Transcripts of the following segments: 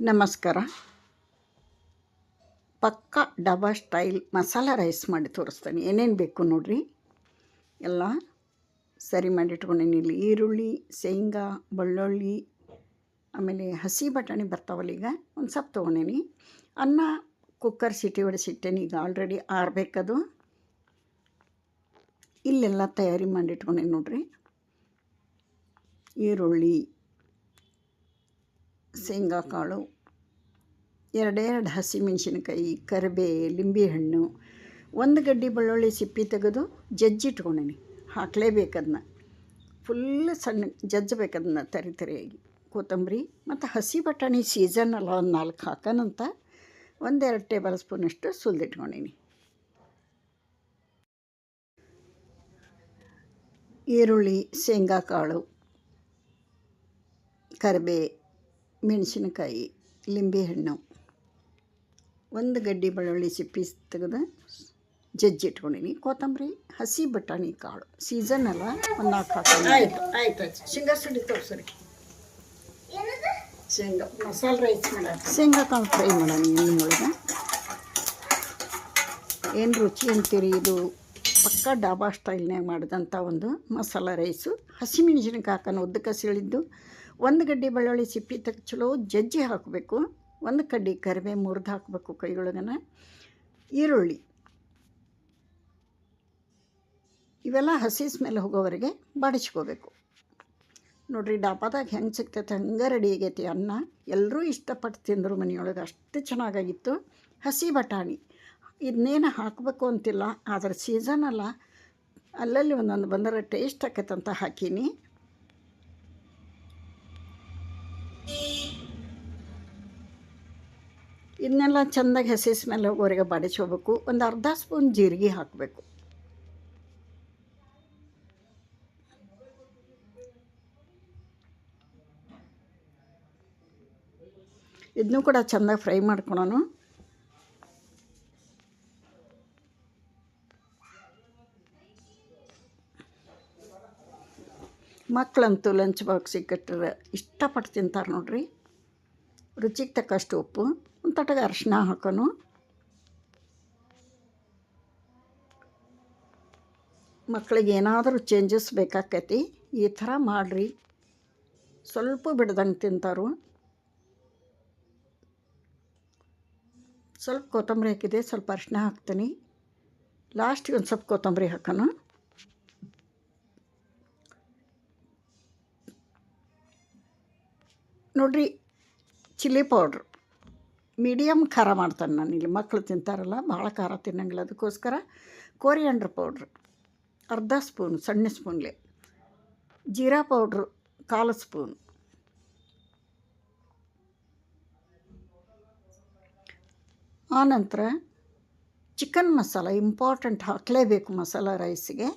ನಮಸ್ಕಾರ. ಪಕ್ಕ ಡಬಾ style masala rice ಮಾಡಿ ತೋರಿಸ್ತೀನಿ. ಏನೇನು ಬೇಕು ನೋಡ್ರಿ? ಎಲ್ಲ ಸರಿ ಮಾಡಿ ಇಟ್ಕೊಂಡೀನಿ. ಇಲ್ಲಿ ಈರುಳ್ಳಿ, ಶೇಂಗಾ, ಬೆಳ್ಳುಳ್ಳಿ, ಆಮೇಲೆ ಹಸಿ ಬಟಾಣಿ ಬರ್ತಾವಲ್ಲ ಈಗ, ಒಂದು ಸ್ವಲ್ಪ ತೊಗೊಂಡೇನಿ. ಅನ್ನ ಕುಕ್ಕರ್ ಸಿಟಿ ಹೊಡೆಸಿಟ್ಟೇನಿ ಈಗ ಆಲ್ರೆಡಿ ಆರಬೇಕದು. ಇಲ್ಲೆಲ್ಲ ತಯಾರಿ ಮಾಡಿ ನೋಡಿರಿ ನೋಡ್ರಿ. ಈರುಳ್ಳಿ ಶೇಂಗಾ ಕಾಳು ಎರಡೆರಡು ಹಸಿಮೆಣಸಿನಕಾಯಿ, ಕರಿಬೇ, ಲಿಂಬೆಹಣ್ಣು, ಒಂದು ಗಡ್ಡಿ ಬೆಳ್ಳುಳ್ಳಿ ಸಿಪ್ಪಿ ತೆಗೆದು ಜಜ್ಜಿಟ್ಕೊಂಡೀನಿ. ಹಾಕಲೇಬೇಕದನ್ನ ಫುಲ್ ಸಣ್ಣ ಜಜ್ಜಬೇಕದನ್ನ ತರಿ ತರಿಯಾಗಿ. ಕೊತ್ತಂಬರಿ ಮತ್ತು ಹಸಿ ಬಟಾಣಿ ಸೀಸನ್ ಅಲ್ಲ, ಒಂದು ನಾಲ್ಕು ಹಾಕೋಣಂತ ಒಂದೆರಡು ಟೇಬಲ್ ಸ್ಪೂನಷ್ಟು ಸುಲಿದಿಟ್ಕೊಂಡೀನಿ. ಈರುಳ್ಳಿ ಶೇಂಗಾ ಕಾಳು ಕರಿಬೇ ಮೆಣಸಿನಕಾಯಿ ಲಿಂಬೆಹಣ್ಣು ಒಂದು ಗಡ್ಡಿ ಬೆಳ್ಳುಳ್ಳಿ ಸಿಪ್ಪಿ ತೆಗೆದು ಜಜ್ಜಿ ಇಟ್ಕೊಂಡಿನಿ. ಕೊತ್ತಂಬರಿ ಹಸಿ ಬಟಾಣಿ ಕಾಳು. ಸೀಸನ್ ಅಲ್ಲ ಒಂದು ನಾಲ್ಕು ಹಾಕೊಂಡು ಆಯ್ತು ಆಯ್ತು ಆಯ್ತು. ಶೇಂಗಾ ಸುಡಿ ತೋರಿಸ್ರಿ. ಶೇಂಗಾ ಮಸಾಲೆ ರೈಸ್ ಮಾಡ ಶೇಂಗಾ ಕಾಳು ಫ್ರೈ ಮಾಡೋಣ ಏನು ರುಚಿ ಅಂತೀರಿ ಇದು? ಪಕ್ಕ ಡಾಬಾ ಸ್ಟೈಲ್ನಾಗ ಮಾಡಿದಂಥ ಒಂದು ಮಸಾಲ ರೈಸು ಹಸಿಮೆಣಸಿನಕಾಯಿ ಹಾಕೋಣ ಉದ್ದಕ್ಕೆ ಸಿಳಿದ್ದು. ಒಂದು ಗಡ್ಡಿ ಬೆಳ್ಳುಳ್ಳಿ ಸಿಪ್ಪಿ ತೆಗೆ ಚಲೋ ಜಜ್ಜಿ ಹಾಕಬೇಕು. ಒಂದು ಕಡ್ಡಿ ಕರಿಬೇ ಮುರಿದು ಹಾಕಬೇಕು ಕೈಯೊಳಗನ. ಈರುಳ್ಳಿ. ಇವೆಲ್ಲ ಹಸಿ ಸ್ಮೆಲ್ ಹೋಗೋವರೆಗೆ ಬಾಡಿಸ್ಕೋಬೇಕು. ನೋಡ್ರಿ, ಡಾಬಾದಾಗ ಹೆಂಗೆ ಸಿಗ್ತೈತೆ, ಹಂಗೆ ರೆಡಿ ಆಗೈತಿ ಅನ್ನ. ಎಲ್ಲರೂ ಇಷ್ಟಪಟ್ಟು ತಿಂದರು ಮನೆಯೊಳಗೆ ಅಷ್ಟು ಚೆನ್ನಾಗಾಗಿತ್ತು. ಹಸಿ ಬಟಾಣಿ. ಇದನ್ನೇನು ಹಾಕಬೇಕು ಅಂತಿಲ್ಲ, ಆದರೆ ಸೀಸನ್ ಅಲ್ಲ. ಅಲ್ಲಲ್ಲಿ ಒಂದೊಂದು ಬಂದರೆ ಟೇಸ್ಟ್ ಆಕೈತಂತ ಹಾಕೀನಿ. ಇದನ್ನೆಲ್ಲ ಚೆಂದಾಗಿ ಹಸಿ ಮೇಲೆ ಹೋಗೋವರೆಗೆ ಬಾಡಿಸ್ಕೋಬೇಕು ಒಂದು ಅರ್ಧ ಸ್ಪೂನ್ ಜೀರಿಗೆ ಹಾಕಬೇಕು. ಇದನ್ನೂ ಕೂಡ ಚೆಂದಾಗಿ ಫ್ರೈ ಮಾಡ್ಕೊಳೋಣ. ಮಕ್ಕಳಂತೂ ಲಂಚ್ ಬಾಕ್ಸಿಗೆ ಕಟ್ಟಿದ್ರೆ ಇಷ್ಟಪಟ್ಟು ತಿಂತಾರೆ ನೋಡ್ರಿ. ರುಚಿಗೆ ತಕ್ಕಷ್ಟು ಉಪ್ಪು. ಒಂದು ತಟಗೆ ಅರ್ಶಿನ ಹಾಕೋನು. ಮಕ್ಕಳಿಗೆ ಏನಾದರೂ ಚೇಂಜಸ್ ಬೇಕಾಕೈತಿ, ಈ ಥರ ಮಾಡಿರಿ. ಸ್ವಲ್ಪ ಬಿಡ್ದಂಗೆ ತಿಂತಾರು. ಸ್ವಲ್ಪ ಕೊತ್ತಂಬರಿ ಹಾಕಿದೆ, ಸ್ವಲ್ಪ ಅರಿಶಿನ ಹಾಕ್ತೀನಿ. ಲಾಸ್ಟಿಗೆ ಒಂದು ಸ್ವಲ್ಪ ಕೊತ್ತಂಬರಿ ಹಾಕೋಣ ನೋಡ್ರಿ ಚಿಲ್ಲಿ ಪೌಡ್ರ್ ಮೀಡಿಯಮ್ ಖಾರ ಮಾಡ್ತಾನೆ ನಾನು ಇಲ್ಲಿ. ಮಕ್ಕಳು ತಿಂತಾರಲ್ಲ ಭಾಳ ಖಾರ ತಿನ್ನಂಗಿಲ್ಲ. ಅದಕ್ಕೋಸ್ಕರ ಕೋರಿಯಾಂಡ್ರ್ ಪೌಡ್ರ್, ಅರ್ಧ ಸ್ಪೂನ್, ಸಣ್ಣ ಸ್ಪೂನ್ಲೆ. ಜೀರಾ ಪೌಡ್ರು, ಕಾಲು ಸ್ಪೂನ್. ಆನಂತರ ಚಿಕನ್ ಮಸಾಲ, ಇಂಪಾರ್ಟೆಂಟ್ ಹಾಕಲೇಬೇಕು ಮಸಾಲ ರೈಸಿಗೆ.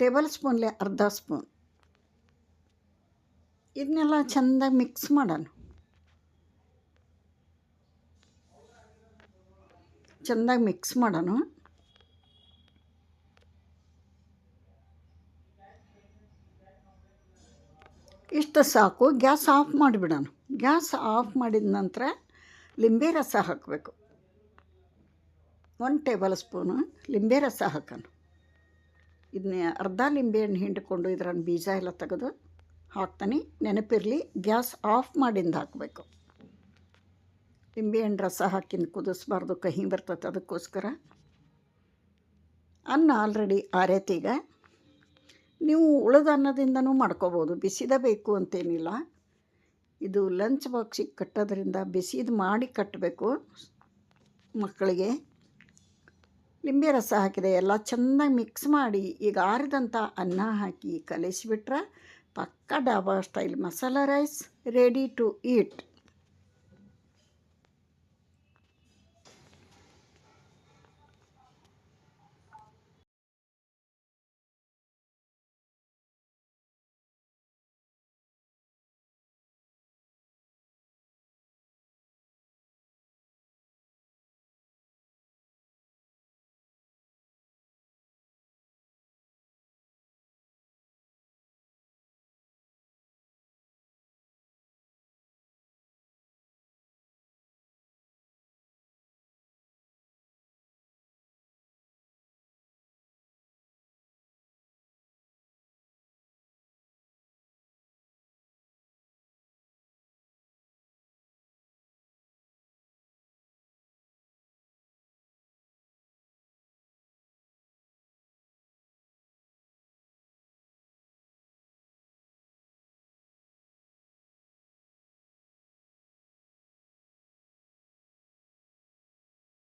ಟೇಬಲ್ ಸ್ಪೂನ್ಲೆ ಅರ್ಧ ಸ್ಪೂನ್. ಇದನ್ನೆಲ್ಲ ಚೆಂದಾಗಿ ಮಿಕ್ಸ್ ಮಾಡೋಣ. ಚೆಂದಾಗಿ ಮಿಕ್ಸ್ ಮಾಡೋಣ. ಇಷ್ಟು ಸಾಕು. ಗ್ಯಾಸ್ ಆಫ್ ಮಾಡಿಬಿಡೋಣ. ಗ್ಯಾಸ್ ಆಫ್ ಮಾಡಿದ ನಂತರ ಲಿಂಬೆ ರಸ ಹಾಕಬೇಕು. ಒಂದು ಟೇಬಲ್ ಸ್ಪೂನು ಲಿಂಬೆ ರಸ ಹಾಕೋಣ. ಇದನ್ನ ಅರ್ಧ ಲಿಂಬೆಹಣ್ಣು ಹಿಂಡ್ಕೊಂಡು ಇದರ ಬೀಜ ಎಲ್ಲ ತೆಗೆದು ಹಾಕ್ತಾನೆ. ನೆನಪಿರಲಿ, ಗ್ಯಾಸ್ ಆಫ್ ಮಾಡಿಂದ ಹಾಕಬೇಕು. ನಿಂಬೆಹಣ್ಣು ರಸ ಹಾಕಿ ಕುದಿಸ್ಬಾರ್ದು, ಕಹಿ ಬರ್ತದೆ ಅದಕ್ಕೋಸ್ಕರ. ಅನ್ನ ಆಲ್ರೆಡಿ ಆರೈತೀಗ. ನೀವು ಉಳಿದ ಅನ್ನದಿಂದನೂ ಮಾಡ್ಕೋಬೋದು, ಬಿಸಿದ ಬೇಕು ಅಂತೇನಿಲ್ಲ. ಇದು ಲಂಚ್ ಬಾಕ್ಸಿಗೆ ಕಟ್ಟೋದ್ರಿಂದ ಬಿಸಿದು ಮಾಡಿ ಕಟ್ಟಬೇಕು ಮಕ್ಕಳಿಗೆ. ಲಿಂಬೆ ರಸ ಹಾಕಿದೆ, ಎಲ್ಲ ಚೆನ್ನಾಗಿ ಮಿಕ್ಸ್ ಮಾಡಿ ಈಗ ಆರಿದಂಥ ಅನ್ನ ಹಾಕಿ ಕಲಿಸಿಬಿಟ್ರೆ ಪಕ್ಕ dhaba style masala rice ready to eat